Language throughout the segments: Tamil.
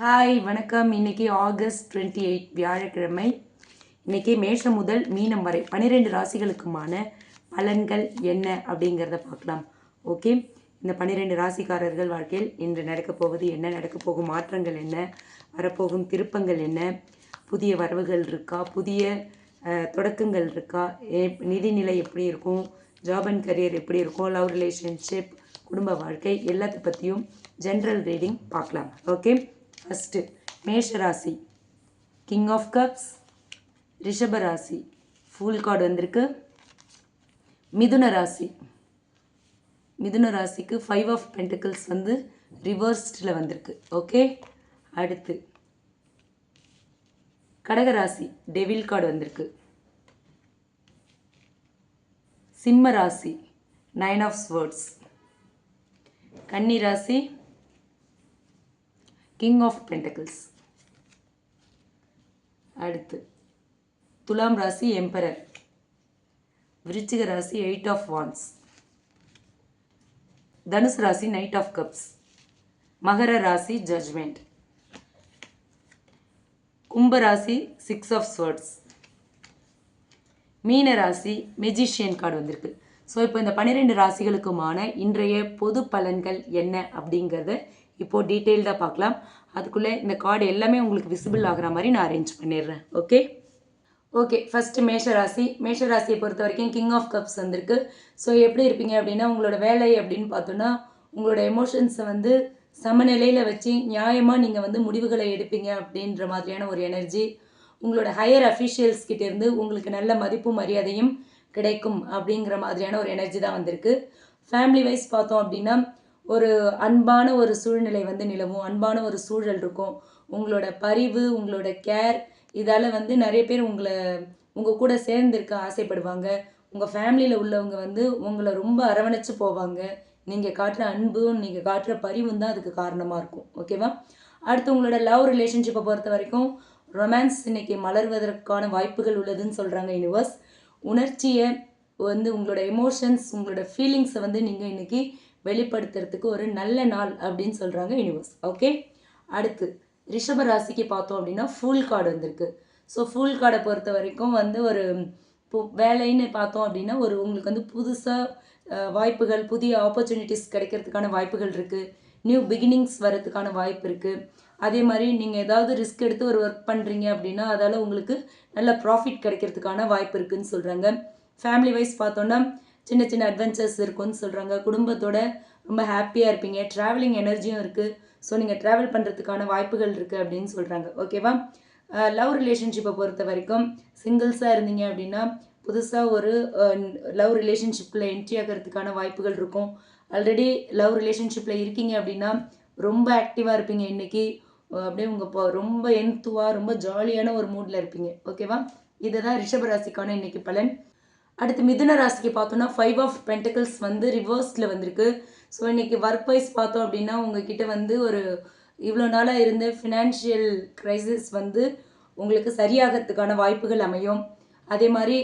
ஹாய் வணக்கம். இன்னைக்கு ஆகஸ்ட் டுவெண்ட்டி எயிட் வியாழக்கிழமை. இன்னைக்கு மேஷம் முதல் மீனம் வரை பன்னிரெண்டு ராசிகளுக்குமான பலன்கள் என்ன அப்படிங்கிறத பார்க்கலாம். ஓகே? இந்த பன்னிரெண்டு ராசிக்காரர்கள் வாழ்க்கையில் இன்று நடக்கப் போவது என்ன? நடக்கப் போகும் மாற்றங்கள் என்ன? வரப்போகும் திருப்பங்கள் என்ன? புதிய வரவுகள் இருக்கா? புதிய தொடக்கங்கள் இருக்கா? நிதிநிலை எப்படி இருக்கும்? ஜாப் அண்ட் கரியர் எப்படி இருக்கும்? லவ் ரிலேஷன்ஷிப் குடும்ப வாழ்க்கை எல்லாத்த பற்றியும் ஜென்ரல் ரீடிங் பார்க்கலாம். ஓகே? ஃபஸ்ட்டு மேஷ ராசி கிங் ஆஃப் கப்ஸ் ரிஷப ராசி ஃபுல் கார்டு வந்திருக்கு. மிதுன ராசி மிதுன ராசிக்கு ஃபைவ் ஆஃப் பென்டிகல்ஸ் வந்து ரிவர்ஸ்டில் வந்திருக்கு. ஓகே அடுத்து. கடகராசி டெவில் கார்டு வந்திருக்கு. சிம்ம ராசி நைன் ஆஃப் ஸ்வேர்ட்ஸ் கன்னி ராசி கிங் ஆஃப் பென்டக்கிள்ஸ் அடுத்து. துலாம் ராசி எம்பரர் விருச்சிக ராசி எயிட் ஆஃப் வான்ஸ் தனுசு ராசி நைட் ஆஃப் கப்ஸ் மகர ராசி ஜட்ஜ்மெண்ட் கும்ப ராசி சிக்ஸ் ஆஃப் ஸ்வர்ட்ஸ் மீன ராசி மெஜிஷியன் கார்டு வந்திருக்கு. ஸோ இப்போ இந்த பன்னிரெண்டு ராசிகளுக்குமான இன்றைய பொது பலன்கள் என்ன அப்படிங்கிறத இப்போது டீட்டெயில்டாக பார்க்கலாம். அதுக்குள்ளே இந்த கார்டு எல்லாமே உங்களுக்கு விசிபிள் ஆகிற மாதிரி நான் அரேஞ்ச் பண்ணிடுறேன். ஓகே ஓகே ஃபஸ்ட்டு மேஷராசி மேஷராசியை பொறுத்த வரைக்கும் கிங் ஆஃப் கப்ஸ் வந்திருக்கு. ஸோ எப்படி இருப்பீங்க அப்படின்னா உங்களோட வேலை அப்படின்னு பார்த்தோன்னா உங்களோட எமோஷன்ஸை வந்து சமநிலையில் வச்சு நியாயமாக நீங்கள் வந்து முடிவுகளை எடுப்பீங்க அப்படின்ற மாதிரியான ஒரு எனர்ஜி உங்களோட ஹையர் அஃபிஷியல்ஸ் கிட்டேருந்து உங்களுக்கு நல்ல மதிப்பும் மரியாதையும் கிடைக்கும் அப்படிங்கிற மாதிரியான ஒரு எனர்ஜி தான் வந்திருக்கு. ஃபேமிலி வைஸ் பார்த்தோம் அப்படின்னா ஒரு அன்பான ஒரு சூழ்நிலை வந்து நிலவும். அன்பான ஒரு சூழல் இருக்கும். உங்களோட பரிவு உங்களோட கேர் இதால் வந்து நிறைய பேர் உங்களை உங்கள் கூட சேர்ந்திருக்க ஆசைப்படுவாங்க. உங்கள் ஃபேமிலியில் உள்ளவங்க வந்து உங்களை ரொம்ப அரவணைச்சு போவாங்க. நீங்கள் காட்டுற அன்பும் நீங்கள் காட்டுற பரிவும் தான் அதுக்கு காரணமாக இருக்கும். ஓகேவா அடுத்து உங்களோட லவ் ரிலேஷன்ஷிப்பை பொறுத்த வரைக்கும் ரொமான்ஸ் இன்னைக்கு மலர்வதற்கான வாய்ப்புகள் உள்ளதுன்னு சொல்கிறாங்க யூனிவர்ஸ் உணர்ச்சியை வந்து உங்களோட எமோஷன்ஸ் உங்களோட ஃபீலிங்ஸை வந்து நீங்கள் இன்றைக்கி வெளிப்படுத்துறதுக்கு ஒரு நல்ல நாள் அப்படின்னு சொல்கிறாங்க யூனிவர்ஸ் ஓகே அடுத்து ரிஷப ராசிக்கு பார்த்தோம் அப்படின்னா ஃபுல் கார்டு வந்திருக்கு. ஸோ ஃபுல் கார்டை பொறுத்த வரைக்கும் வந்து ஒரு இப்போ வேலைன்னு பார்த்தோம் அப்படின்னா ஒரு உங்களுக்கு வந்து புதுசாக வாய்ப்புகள் புதிய ஆப்பர்ச்சுனிட்டிஸ் கிடைக்கிறதுக்கான வாய்ப்புகள் இருக்குது நியூ பிகினிங்ஸ் வரதுக்கான வாய்ப்பு இருக்குது அதே மாதிரி நீங்கள் ஏதாவது ரிஸ்க் எடுத்து ஒரு ஒர்க் பண்ணுறீங்க அப்படின்னா அதால் உங்களுக்கு நல்ல ப்ராஃபிட் கிடைக்கிறதுக்கான வாய்ப்பு இருக்குதுன்னு சொல்கிறாங்க ஃபேமிலி வைஸ் பார்த்தோன்னா சின்ன சின்ன அட்வென்ச்சர்ஸ் இருக்கும்னு சொல்கிறாங்க குடும்பத்தோட ரொம்ப ஹாப்பியாக இருப்பீங்க. ட்ராவலிங் எனர்ஜியும் இருக்குது ஸோ நீங்கள் ட்ராவல் பண்ணுறதுக்கான வாய்ப்புகள் இருக்குது அப்படின்னு சொல்கிறாங்க ஓகேவா லவ் ரிலேஷன்ஷிப்பை பொறுத்த வரைக்கும் சிங்கிள்ஸாக இருந்தீங்க அப்படின்னா புதுசாக ஒரு லவ் ரிலேஷன்ஷிப்பில் என்ட்ரி ஆகிறதுக்கான வாய்ப்புகள் இருக்கும். ஆல்ரெடி லவ் ரிலேஷன்ஷிப்பில் இருக்கீங்க அப்படின்னா ரொம்ப ஆக்டிவாக இருப்பீங்க இன்னைக்கு. அப்படியே உங்கள் இப்போ ரொம்ப என்த்துவாக ரொம்ப ஜாலியான ஒரு மூடில் இருப்பீங்க. ஓகேவா இதுதான் ரிஷபராசிக்கான இன்னைக்கு பலன். அடுத்து மிதுன ராசிக்கு பார்த்தோன்னா ஃபைவ் ஆஃப் பென்டிகல்ஸ் வந்து ரிவர்ஸில் வந்திருக்கு. ஸோ இன்றைக்கி ஒர்க் வைஸ் பார்த்தோம் அப்படின்னா உங்ககிட்ட வந்து ஒரு இவ்வளோ நாளாக இருந்த ஃபினான்ஷியல் கிரைசிஸ் வந்து உங்களுக்கு சரியாகிறதுக்கான வாய்ப்புகள் அமையும். அதே மாதிரி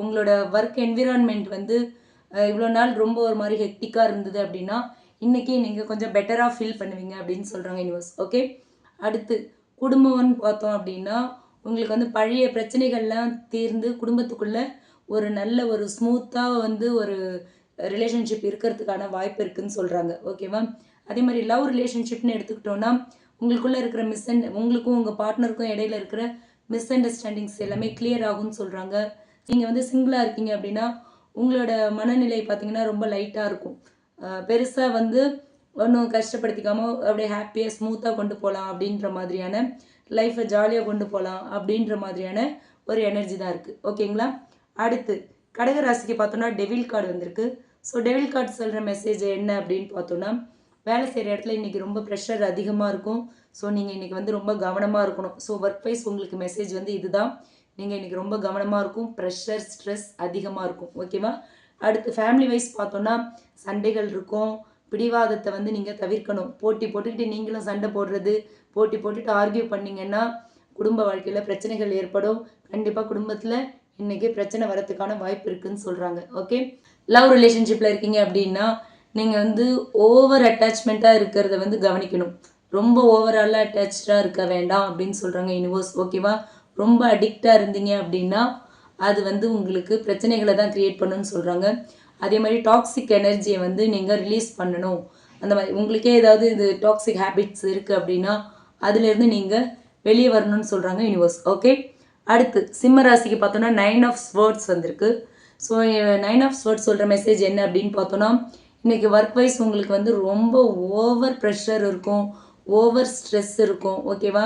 உங்களோட ஒர்க் என்விரான்மெண்ட் வந்து இவ்வளோ நாள் ரொம்ப ஒரு மாதிரி ஹெக்டிக்காக இருந்தது அப்படின்னா இன்றைக்கி நீங்கள் கொஞ்சம் பெட்டராக ஃபீல் பண்ணுவீங்க அப்படின்னு சொல்கிறாங்க யூனிவர்ஸ் ஓகே அடுத்து குடும்பம்னு பார்த்தோம் அப்படின்னா உங்களுக்கு வந்து பழைய பிரச்சனைகள்லாம் தீர்ந்து குடும்பத்துக்குள்ளே ஒரு நல்ல ஒரு ஸ்மூத்தாக வந்து ஒரு ரிலேஷன்ஷிப் இருக்கிறதுக்கான வாய்ப்பு இருக்குதுன்னு சொல்கிறாங்க ஓகேவா அதே மாதிரி லவ் ரிலேஷன்ஷிப்னு எடுத்துக்கிட்டோன்னா உங்களுக்குள்ளே இருக்கிற மிஸ் உங்களுக்கும் உங்கள் பார்ட்னருக்கும் இடையில இருக்கிற மிஸ் அண்டர்ஸ்டாண்டிங்ஸ் எல்லாமே கிளியர் ஆகும்னு சொல்கிறாங்க நீங்கள் வந்து சிங்கிளாக இருக்கீங்க அப்படின்னா உங்களோட மனநிலை பார்த்தீங்கன்னா ரொம்ப லைட்டாக இருக்கும். பெருசாக வந்து ஒன்றும் கஷ்டப்படுத்திக்காமல் அப்படியே ஹாப்பியாக ஸ்மூத்தாக கொண்டு போகலாம் அப்படின்ற மாதிரியான லைஃப்பை ஜாலியாக கொண்டு போகலாம் அப்படின்ற மாதிரியான ஒரு எனர்ஜி தான் இருக்குது ஓகேங்களா அடுத்து கடகராசிக்கு பார்த்தோன்னா டெவில் கார்டு வந்திருக்கு. ஸோ டெவில் கார்டு சொல்கிற மெசேஜ் என்ன அப்படின்னு பார்த்தோன்னா வேலை செய்கிற இடத்துல இன்றைக்கி ரொம்ப ப்ரெஷர் அதிகமாக இருக்கும். ஸோ நீங்கள் இன்றைக்கி வந்து ரொம்ப கவனமாக இருக்கணும். ஸோ ஒர்க் வைஸ் உங்களுக்கு மெசேஜ் வந்து இதுதான். நீங்கள் இன்றைக்கி ரொம்ப கவனமாக இருக்கும். ப்ரெஷர் ஸ்ட்ரெஸ் அதிகமாக இருக்கும். ஓகேவா அடுத்து ஃபேமிலி வைஸ் பார்த்தோன்னா சண்டைகள் இருக்கும். பிடிவாதத்தை வந்து நீங்கள் தவிர்க்கணும். போட்டி போட்டுக்கிட்டு நீங்களும் சண்டை போடுறது போட்டி போட்டுட்டு ஆர்கியூ பண்ணிங்கன்னா குடும்ப வாழ்க்கையில் பிரச்சனைகள் ஏற்படும். கண்டிப்பாக குடும்பத்தில் இன்னைக்கு பிரச்சனை வரத்துக்கான வாய்ப்பு இருக்குன்னு சொல்கிறாங்க ஓகே லவ் ரிலேஷன்ஷிப்பில் இருக்கீங்க அப்படின்னா நீங்கள் வந்து ஓவர் அட்டாச்மெண்ட்டாக இருக்கிறத வந்து கவனிக்கணும். ரொம்ப ஓவராலாக அட்டாச்சாக இருக்க வேண்டாம் அப்படின்னு சொல்கிறாங்க யூனிவர்ஸ் ஓகேவா ரொம்ப அடிக்டாக இருந்தீங்க அப்படின்னா அது வந்து உங்களுக்கு பிரச்சனைகளை தான் க்ரியேட் பண்ணுன்னு சொல்கிறாங்க அதே மாதிரி டாக்ஸிக் எனர்ஜியை வந்து நீங்கள் ரிலீஸ் பண்ணணும். அந்த மாதிரி உங்களுக்கே ஏதாவது இது டாக்ஸிக் ஹேபிட்ஸ் இருக்குது அப்படின்னா அதுலேருந்து நீங்கள் வெளியே வரணும்னு சொல்கிறாங்க யூனிவர்ஸ் ஓகே அடுத்து சிம்ம ராசிக்கு பார்த்தோன்னா நைன் ஆஃப் ஸ்வேர்ட்ஸ் வந்திருக்கு. ஸோ நைன் ஆஃப் ஸ்வேர்ட்ஸ் சொல்கிற மெசேஜ் என்ன அப்படின்னு பார்த்தோன்னா இன்றைக்கி ஒர்க் வைஸ் உங்களுக்கு வந்து ரொம்ப ஓவர் ப்ரெஷர் இருக்கும் ஓவர் ஸ்ட்ரெஸ் இருக்கும் ஓகேவா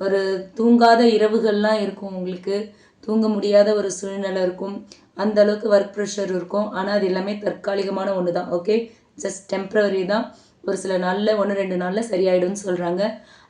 ஒரு தூங்காத இரவுகள்லாம் இருக்கும் உங்களுக்கு. தூங்க முடியாத ஒரு சூழ்நிலை இருக்கும். அந்த அளவுக்கு ஒர்க் ப்ரெஷர் இருக்கும். ஆனால் அது எல்லாமே தற்காலிகமான ஒன்று தான் ஓகே ஜஸ்ட் டெம்ப்ரவரி தான். ஒரு சில நாளில் ஒன்று ரெண்டு நாளில் சரியாயிடும்னு சொல்கிறாங்க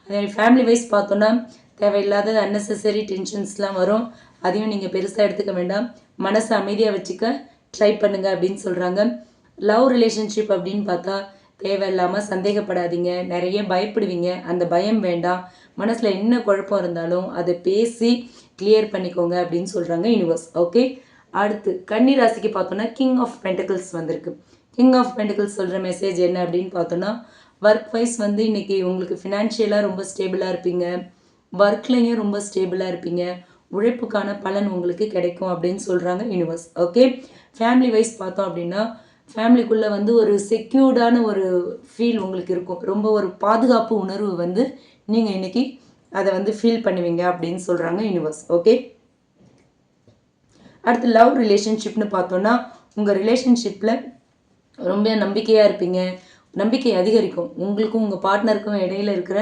அதே ஃபேமிலி வைஸ் பார்த்தோன்னா தேவையில்லாத அன்னெசரி டென்ஷன்ஸ்லாம் வரும். அதையும் நீங்கள் பெருசாக எடுத்துக்க வேண்டாம். மனசை அமைதியாக வச்சுக்க ட்ரை பண்ணுங்க அப்படின்னு சொல்கிறாங்க லவ் ரிலேஷன்ஷிப் அப்படின்னு பார்த்தா தேவையில்லாமல் சந்தேகப்படாதீங்க. நிறைய பயப்படுவீங்க. அந்த பயம் வேண்டாம். மனசில் என்ன குழப்பம் இருந்தாலும் அதை பேசி கிளியர் பண்ணிக்கோங்க அப்படின்னு சொல்கிறாங்க யூனிவர்ஸ் ஓகே அடுத்து கன்னி ராசிக்கு பார்த்தோன்னா கிங் ஆஃப் பென்டிகல்ஸ் வந்திருக்கு. கிங் ஆஃப் பென்டிகல்ஸ் சொல்கிற மெசேஜ் என்ன அப்படின்னு பார்த்தோன்னா ஒர்க் வைஸ் வந்து இன்றைக்கி உங்களுக்கு ஃபினான்ஷியலாக ரொம்ப ஸ்டேபிளாக இருப்பீங்க. ஒர்க்லையும் ரொம்ப ஸ்டேபிளாக இருப்பீங்க. உழைப்புக்கான பலன் உங்களுக்கு கிடைக்கும் அப்படின்னு சொல்கிறாங்க யூனிவர்ஸ் ஓகே ஃபேமிலி வைஸ் பார்த்தோம் அப்படின்னா ஃபேமிலிக்குள்ளே வந்து ஒரு செக்யூர்டான ஒரு ஃபீல் உங்களுக்கு இருக்கும். ரொம்ப ஒரு பாதுகாப்பு உணர்வு வந்து நீங்கள் இன்றைக்கி அதை வந்து ஃபீல் பண்ணுவீங்க அப்படின்னு சொல்கிறாங்க யூனிவர்ஸ் ஓகே அடுத்து லவ் ரிலேஷன்ஷிப்னு பார்த்தோன்னா உங்கள் ரிலேஷன்ஷிப்பில் ரொம்ப நம்பிக்கையாக இருப்பீங்க. நம்பிக்கை அதிகரிக்கும். உங்களுக்கும் உங்கள் பார்ட்னருக்கும் இடையில இருக்கிற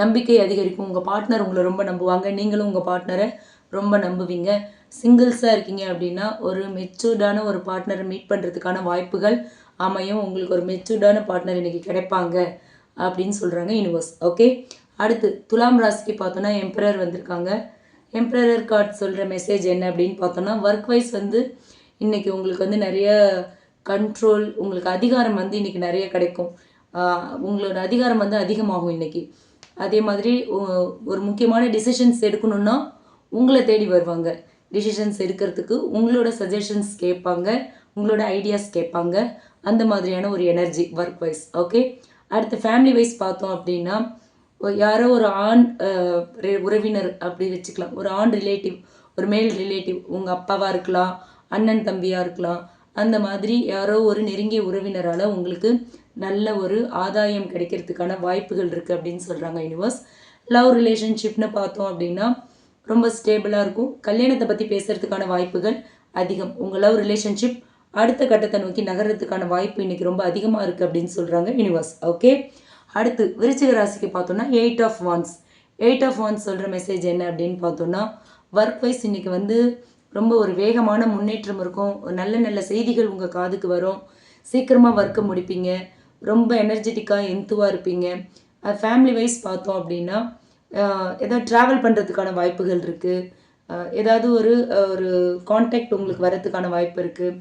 நம்பிக்கை அதிகரிக்கும். உங்கள் பார்ட்னர் உங்களை ரொம்ப நம்புவாங்க. நீங்களும் உங்கள் பார்ட்னரை ரொம்ப நம்புவீங்க. சிங்கிள்ஸாக இருக்கீங்க அப்படின்னா ஒரு மெச்சூர்டான ஒரு பார்ட்னரை மீட் பண்ணுறதுக்கான வாய்ப்புகள் அமையும். உங்களுக்கு ஒரு மெச்சூர்டான பார்ட்னர் இன்றைக்கி கிடைப்பாங்க அப்படின்னு சொல்கிறாங்க யூனிவர்ஸ் ஓகே அடுத்து துலாம் ராசிக்கு பார்த்தோன்னா எம்பரர் வந்திருக்காங்க. எம்பரர் கார்ட் சொல்கிற மெசேஜ் என்ன அப்படின்னு பார்த்தோன்னா ஒர்க் வைஸ் வந்து இன்றைக்கி உங்களுக்கு வந்து நிறைய கண்ட்ரோல் உங்களுக்கு அதிகாரம் வந்து இன்றைக்கி நிறைய கிடைக்கும். உங்களோட அதிகாரம் வந்து அதிகமாகும் இன்றைக்கி அதே மாதிரி ஒரு முக்கியமான டிசிஷன்ஸ் எடுக்கணுன்னா உங்களை தேடி வருவாங்க. டிசிஷன்ஸ் எடுக்கிறதுக்கு உங்களோட சஜஷன்ஸ் கேட்பாங்க உங்களோட ஐடியாஸ் கேட்பாங்க. அந்த மாதிரியான ஒரு எனர்ஜி ஒர்க் வைஸ் ஓகே அடுத்து ஃபேமிலி வைஸ் பார்த்தோம் அப்படின்னா யாரோ ஒரு ஆண் உறவினர் அப்படி வச்சுக்கலாம். ஒரு ஆண் ரிலேட்டிவ் ஒரு மேல் ரிலேட்டிவ் உங்கள் அப்பாவாக இருக்கலாம் அண்ணன் தம்பியாக இருக்கலாம். அந்த மாதிரி யாரோ ஒரு நெருங்கிய உறவினரால் உங்களுக்கு நல்ல ஒரு ஆதாயம் கிடைக்கிறதுக்கான வாய்ப்புகள் இருக்குது அப்படின்னு சொல்கிறாங்க யூனிவர்ஸ் லவ் ரிலேஷன்ஷிப்னு பார்த்தோம் அப்படின்னா ரொம்ப ஸ்டேபிளாக இருக்கும். கல்யாணத்தை பற்றி பேசுகிறதுக்கான வாய்ப்புகள் அதிகம். உங்கள் லவ் ரிலேஷன்ஷிப் அடுத்த கட்டத்தை நோக்கி நகர்றதுக்கான வாய்ப்பு இன்றைக்கி ரொம்ப அதிகமாக இருக்குது அப்படின்னு சொல்கிறாங்க யூனிவர்ஸ் ஓகே அடுத்து விருச்சிக ராசிக்கு பார்த்தோன்னா eight of wands eight of wands சொல்கிற மெசேஜ் என்ன அப்படின்னு பார்த்தோன்னா ஒர்க் வைஸ் இன்றைக்கி வந்து ரொம்ப ஒரு வேகமான முன்னேற்றம் இருக்கும். ஒரு நல்ல நல்ல செய்திகள் உங்கள் காதுக்கு வரும். சீக்கிரமாக ஒர்க்கை முடிப்பீங்க. ரொம்ப எனர்ஜெட்டிக்காக இன்த்துவாக இருப்பீங்க. ஃபேமிலி வைஸ் பார்த்தோம் அப்படின்னா ஏதாவது ட்ராவல் பண்ணுறதுக்கான வாய்ப்புகள் இருக்குது ஏதாவது ஒரு ஒரு காண்டாக்ட் உங்களுக்கு வரதுக்கான வாய்ப்பு இருக்குது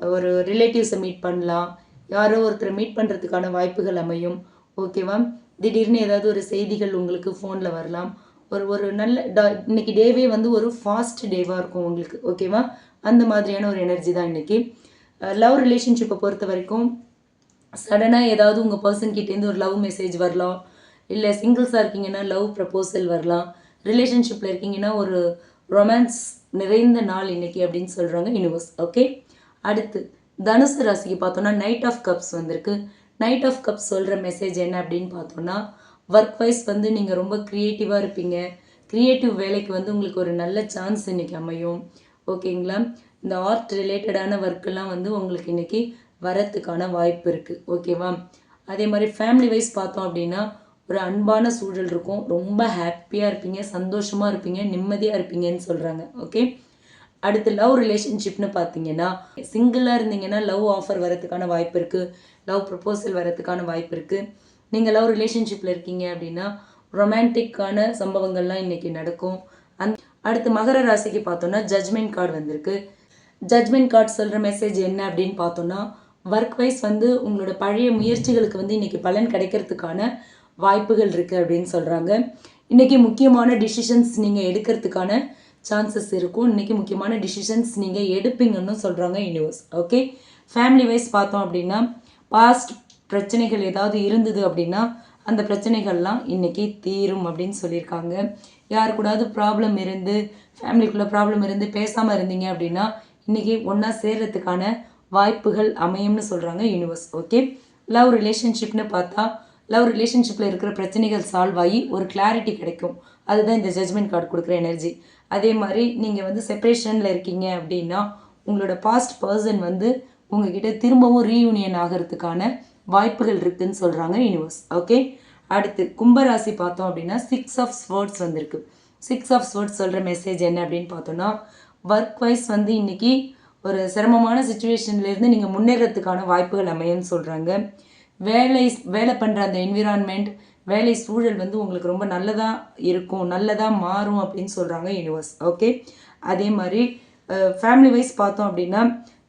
ஒரு ரிலேட்டிவ்ஸை மீட் பண்ணலாம். யாரோ ஒருத்தரை மீட் பண்ணுறதுக்கான வாய்ப்புகள் அமையும். ஓகேவா திடீர்னு ஏதாவது ஒரு செய்திகள் உங்களுக்கு ஃபோனில் வரலாம். ஒரு ஒரு நல்ல டா இன்னைக்கு டேவே வந்து ஒரு ஃபாஸ்ட் டேவாக இருக்கும் உங்களுக்கு. ஓகேவா அந்த மாதிரியான ஒரு எனர்ஜி தான் இன்னைக்கு. லவ் ரிலேஷன்ஷிப்பை பொறுத்த வரைக்கும் சடனாக ஏதாவது உங்கள் பர்சன் கிட்டேருந்து ஒரு லவ் மெசேஜ் வரலாம். இல்லை சிங்கிள்ஸாக இருக்கீங்கன்னா லவ் ப்ரப்போசல் வரலாம். ரிலேஷன்ஷிப்பில் இருக்கீங்கன்னா ஒரு ரொமான்ஸ் நிறைந்த நாள் இன்றைக்கி அப்படின்னு சொல்கிறாங்க யூனிவர்ஸ் ஓகே அடுத்து தனுசு ராசிக்கு பார்த்தோன்னா நைட் ஆஃப் கப்ஸ் வந்திருக்கு. நைட் ஆஃப் கப்ஸ் சொல்கிற மெசேஜ் என்ன அப்படின்னு பார்த்தோன்னா ஒர்க் வைஸ் வந்து நீங்கள் ரொம்ப க்ரியேட்டிவாக இருப்பீங்க. க்ரியேட்டிவ் வேலைக்கு வந்து உங்களுக்கு ஒரு நல்ல சான்ஸ் இன்னைக்கு அமையும். ஓகேங்களா இந்த ஆர்ட் ரிலேட்டடான ஒர்க்கெல்லாம் வந்து உங்களுக்கு இன்னைக்கு வரத்துக்கான வாய்ப்பு இருக்குது ஓகேவா அதே மாதிரி ஃபேமிலி வைஸ் பார்த்தோம் அப்படின்னா ஒரு அன்பான சூழல் இருக்கும். ரொம்ப ஹாப்பியாக இருப்பீங்க சந்தோஷமாக இருப்பீங்க நிம்மதியாக இருப்பீங்கன்னு சொல்கிறாங்க ஓகே அடுத்து லவ் ரிலேஷன்ஷிப்னு பார்த்தீங்கன்னா சிங்கிளாக இருந்தீங்கன்னா லவ் ஆஃபர் வரதுக்கான வாய்ப்பு இருக்குது லவ் ப்ரப்போசல் வரதுக்கான வாய்ப்பு இருக்குது நீங்கள் லவ் ரிலேஷன்ஷிப்பில் இருக்கீங்க அப்படின்னா ரொமான்டிக்கான சம்பவங்கள்லாம் இன்றைக்கி நடக்கும். அந் அடுத்து மகர ராசிக்கு பார்த்தோன்னா ஜட்மெண்ட் கார்டு வந்திருக்கு. ஜட்மெண்ட் கார்டு சொல்கிற மெசேஜ் என்ன அப்படின்னு பார்த்தோன்னா ஒர்க் வைஸ் வந்து உங்களோட பழைய முயற்சிகளுக்கு வந்து இன்றைக்கி பலன் கிடைக்கிறதுக்கான வாய்ப்புகள் இருக்குது அப்படின்னு சொல்கிறாங்க இன்றைக்கி முக்கியமான டிசிஷன்ஸ் நீங்கள் எடுக்கிறதுக்கான சான்சஸ் இருக்கும். இன்றைக்கி முக்கியமான டிசிஷன்ஸ் நீங்கள் எடுப்பீங்கன்னு சொல்கிறாங்க யூனிவர்ஸ் ஓகே ஃபேமிலி வைஸ் பார்த்தோம் அப்படின்னா பாஸ்ட் பிரச்சனைகள் ஏதாவது இருந்தது அப்படின்னா அந்த பிரச்சனைகள்லாம் இன்றைக்கி தீரும் அப்படின்னு சொல்லியிருக்காங்க. யார் கூடாவது ப்ராப்ளம் இருந்து ஃபேமிலிக்குள்ளே ப்ராப்ளம் இருந்து பேசாமல் இருந்தீங்க அப்படின்னா இன்றைக்கி ஒன்றா சேர்றதுக்கான வாய்ப்புகள் அமையும்னு சொல்கிறாங்க யூனிவர்ஸ் ஓகே லவ் ரிலேஷன்ஷிப்னு பார்த்தா லவ் ரிலேஷன்ஷிப்பில் இருக்கிற பிரச்சனைகள் சால்வ் ஆகி ஒரு கிளாரிட்டி கிடைக்கும். அதுதான் இந்த ஜட்மெண்ட் கார்டு கொடுக்குற எனர்ஜி அதே மாதிரி நீங்கள் வந்து செப்ரேஷனில் இருக்கீங்க அப்படின்னா உங்களோட பாஸ்ட் பர்சன் வந்து உங்ககிட்ட திரும்பவும் ரீயூனியன் ஆகிறதுக்கான வாய்ப்புகள் இருக்குதுன்னு சொல்கிறாங்க யூனிவர்ஸ் ஓகே அடுத்து கும்பராசி பார்த்தோம் அப்படின்னா சிக்ஸ் ஆஃப் ஸ்வேர்ட்ஸ் வந்திருக்கு. சிக்ஸ் ஆஃப் ஸ்வேர்ட்ஸ் சொல்கிற மெசேஜ் என்ன அப்படின்னு பார்த்தோன்னா ஒர்க் வைஸ் வந்து இன்றைக்கி ஒரு சிரமமான சுச்சுவேஷன்லேருந்து நீங்கள் முன்னேறத்துக்கான வாய்ப்புகள் அமையும்னு சொல்கிறாங்க வேலை வேலை பண்ணுற அந்த என்விரான்மெண்ட் வேலை சூழல் வந்து உங்களுக்கு ரொம்ப நல்லதாக இருக்கும் நல்லதாக மாறும் அப்படின்னு சொல்கிறாங்க யூனிவர்ஸ் ஓகே அதே மாதிரி ஃபேமிலி வைஸ் பார்த்தோம் அப்படின்னா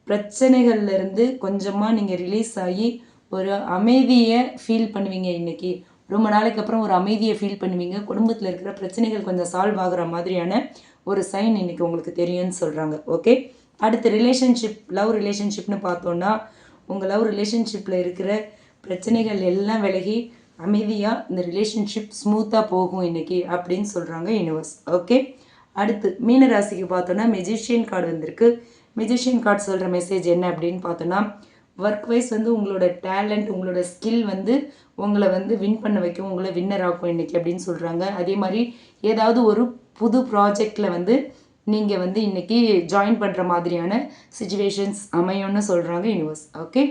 பிரச்சனைகள்லேருந்து கொஞ்சமாக நீங்கள் ரிலீஸ் ஆகி ஒரு அமைதியை ஃபீல் பண்ணுவீங்க இன்னைக்கு. ரொம்ப நாளைக்கு அப்புறம் ஒரு அமைதியை ஃபீல் பண்ணுவீங்க. குடும்பத்தில் இருக்கிற பிரச்சனைகள் கொஞ்சம் சால்வ் ஆகுற மாதிரியான ஒரு சைன் இன்னைக்கு உங்களுக்கு தெரியும்னு சொல்கிறாங்க ஓகே அடுத்து ரிலேஷன்ஷிப் லவ் ரிலேஷன்ஷிப்னு பார்த்தோன்னா உங்கள் லவ் ரிலேஷன்ஷிப்பில் இருக்கிற பிரச்சனைகள் எல்லாம் விலகி அமைதியாக இந்த ரிலேஷன்ஷிப் ஸ்மூத்தாக போகும் இன்றைக்கி அப்படின்னு சொல்கிறாங்க யூனிவர்ஸ் ஓகே அடுத்து மீன ராசிக்கு பார்த்தோன்னா மெஜிஷியன் கார்டு வந்திருக்கு. மெஜிஷியன் கார்டு சொல்கிற மெசேஜ் என்ன அப்படின்னு பார்த்தோன்னா ஒர்க் வைஸ் வந்து உங்களோட டேலண்ட் உங்களோட ஸ்கில் வந்து உங்களை வந்து வின் பண்ண வைக்கும் உங்களை வின்னர் ஆக்கும் இன்றைக்கி அப்படின்னு சொல்கிறாங்க அதே மாதிரி ஏதாவது ஒரு புது ப்ராஜெக்டில் வந்து நீங்கள் வந்து இன்னைக்கு ஜாயின் பண்ணுற மாதிரியான சுச்சுவேஷன்ஸ் அமையும்னு சொல்கிறாங்க யூனிவர்ஸ் ஓகே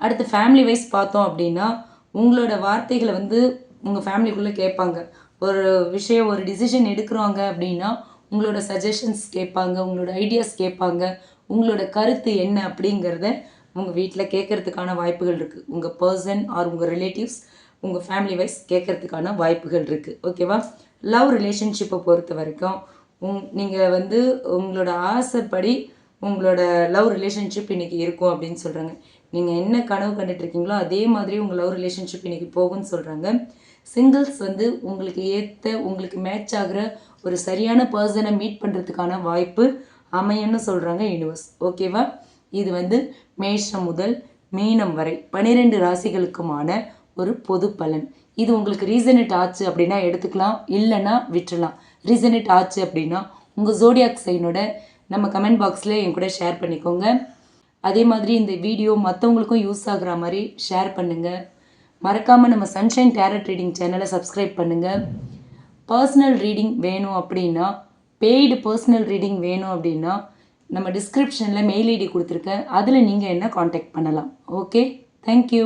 அடுத்து ஃபேமிலி வைஸ் பார்த்தோம் அப்படின்னா உங்களோட வார்த்தைகளை வந்து உங்கள் ஃபேமிலிக்குள்ளே கேட்பாங்க. ஒரு விஷயம் ஒரு டிசிஷன் எடுக்கிறாங்க அப்படின்னா உங்களோட சஜஷன்ஸ் கேட்பாங்க உங்களோட ஐடியாஸ் கேட்பாங்க. உங்களோட கருத்து என்ன அப்படிங்கிறத உங்கள் வீட்டில் கேட்கறதுக்கான வாய்ப்புகள் இருக்குது உங்கள் பர்சன் ஆர் உங்கள் ரிலேட்டிவ்ஸ் உங்கள் ஃபேமிலி வைஸ் கேட்கறதுக்கான வாய்ப்புகள் இருக்குது ஓகேவா லவ் ரிலேஷன்ஷிப்பை பொறுத்த வரைக்கும் உங் நீங்கள் வந்து உங்களோட ஆசைப்படி உங்களோட லவ் ரிலேஷன்ஷிப் இன்றைக்கி இருக்கும் அப்படின்னு சொல்கிறாங்க நீங்கள் என்ன கனவு கண்டுட்டு இருக்கீங்களோ அதே மாதிரி உங்கள் லவ் ரிலேஷன்ஷிப் இன்றைக்கி போகும்னு சொல்கிறாங்க சிங்கிள்ஸ் வந்து உங்களுக்கு ஏற்ற உங்களுக்கு மேட்ச் ஆகிற ஒரு சரியான பர்சனை மீட் பண்ணுறதுக்கான வாய்ப்பு அமையன்னு சொல்கிறாங்க யூனிவர்ஸ் ஓகேவா இது வந்து மேஷம் முதல் மீனம் வரை பன்னிரெண்டு ராசிகளுக்குமான ஒரு பொது பலன். இது உங்களுக்கு ரீசனட் ஆச்சு அப்படின்னா எடுத்துக்கலாம் இல்லைன்னா விட்டுலாம் ரீசனேட் ஆச்சு அப்படின்னா உங்கள் ஜோடியாக் சைனோட நம்ம கமெண்ட் பாக்ஸில் என் கூட ஷேர் பண்ணிக்கோங்க. அதே மாதிரி இந்த வீடியோ மற்றவங்களுக்கும் யூஸ் ஆகிற மாதிரி ஷேர் பண்ணுங்கள் மறக்காமல் நம்ம சன்ஷைன் டேரட் ரீடிங் சேனலை சப்ஸ்கிரைப் பண்ணுங்கள் பர்சனல் ரீடிங் வேணும் அப்படின்னா பெய்டு பர்சனல் ரீடிங் வேணும் அப்படின்னா நம்ம டிஸ்கிரிப்ஷனில் மெயில் ஐடி கொடுத்துருக்கேன். அதில் நீங்கள் என்ன காண்டாக்ட் பண்ணலாம். Okay thank you